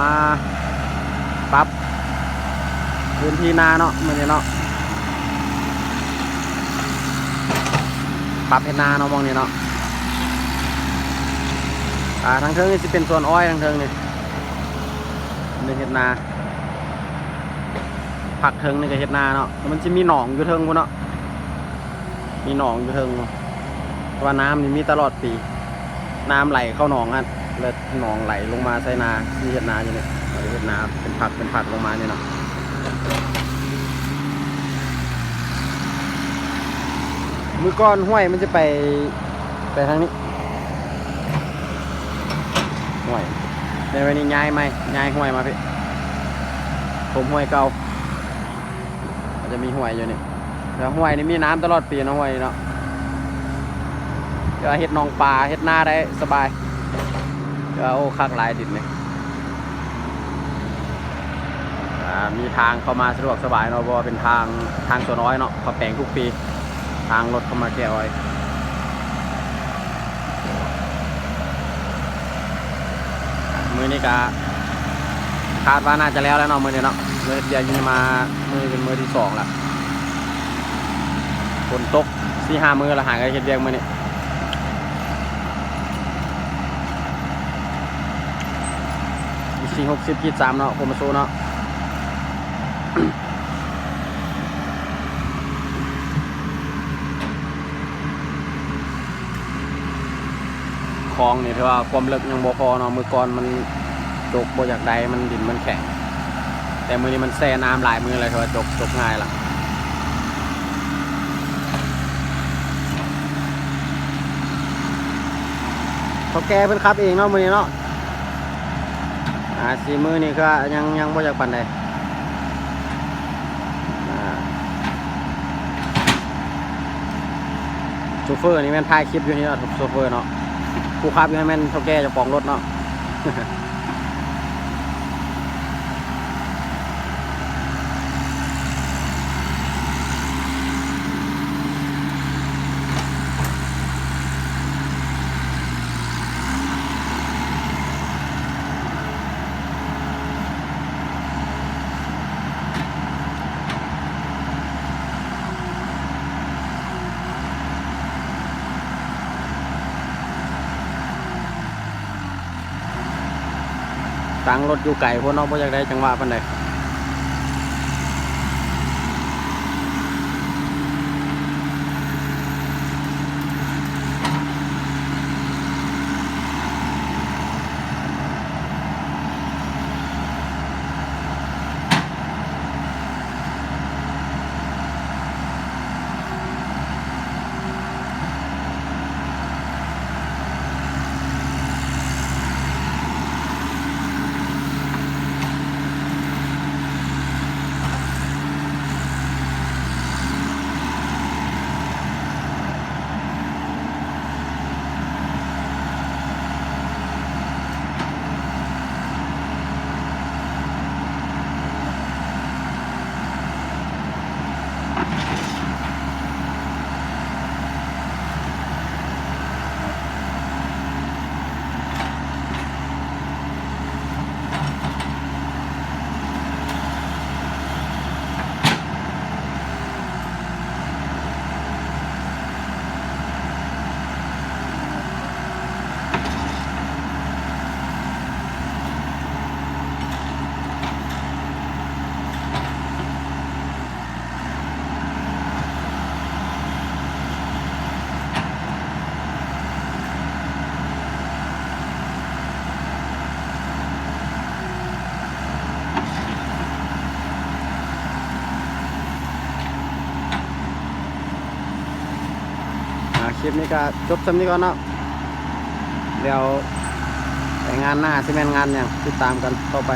มาปรับพื้นที่นาเนาะมื้อนี้เนาะปรับเฮ็ดนาเนาะมองนี้เนาะอ่าทางเทิงนี่สิเป็นส่วนอ้อยทางเทิงนี่นี่เฮ็ดนาผักเทิงนี่ก็เฮ็ดนาเนาะมันสิมีหนองอยู่เทิงพุ่นเนาะมีหนองอยู่เทิงเพราะว่าน้ำนี่มีตลอดปี น้ำไหลเข้าหนองอะ แล้วหนองไหลลงมาใส่นาที่เห็ดนาอยู่เนี่ยเห็ดนาเป็นผักเป็นผักลงมาเนี่ยเนาะมือก้อนห้วยมันจะไปไปทางนี้ห้วยในวันนี้ย้ายไหมย้ายห้วยมาพี่ผมห้วยเก่าจะมีห้วยอยู่นี่แล้วห้วยนี่มีน้ำตลอดปีนะห้วยเนาะก็เฮ็ดนองปลาเฮ็ดหน้าได้สบาย ก็โอ้คักหลายดินเลยอ่ามีทางเข้ามาสะดวกสบายเนาะเพราะว่าเป็นทางทางส่วนน้อยเนาะเขาแปลงทุกปี ทางรถเข้ามาแก้อ้อยมือนี้ก็คาดว่าน่าจะแล้วแล้วเนาะมือนี้เนาะมือเดียวยังมามือเป็นมือที่สองละฝนตกสี่ห้ามือละหางกันเฮ็ดเรียงมือนี้ สี่หกสิบขีดสามเนาะผมมาสู้เนาะคลองนี่ถือว่าความลึกยังบ่พอเนาะมือก่อนมันจกบ่อยากใดมันดินมันแข็ง แต่มือนี้มันแซ่น้ำหลายมือเลยถือว่าจกจกง่ายล่ะเขาแก้เพิ่นครับเองเนาะมือนี้เนาะ อ่าสีมือนี่ก็ยังยังไม่อยากปันเลยโชเฟอร์นี่แม่นถ่ายคลิปอยู่นี่เนาะโชเฟอร์เนาะผู้ขับอยู่ให้แม่นเท่าแก่จ้าของรถเนาะ ตั้งรถอยู่ไก่พวกเนาะพ่อยากได้จังหวะปันใด ลิปนี้ก็จบสำนี้ก่อนเนาะเดี๋ยวไปงานหน้าที่แม่นงานอย่างติดตามกันต่อไป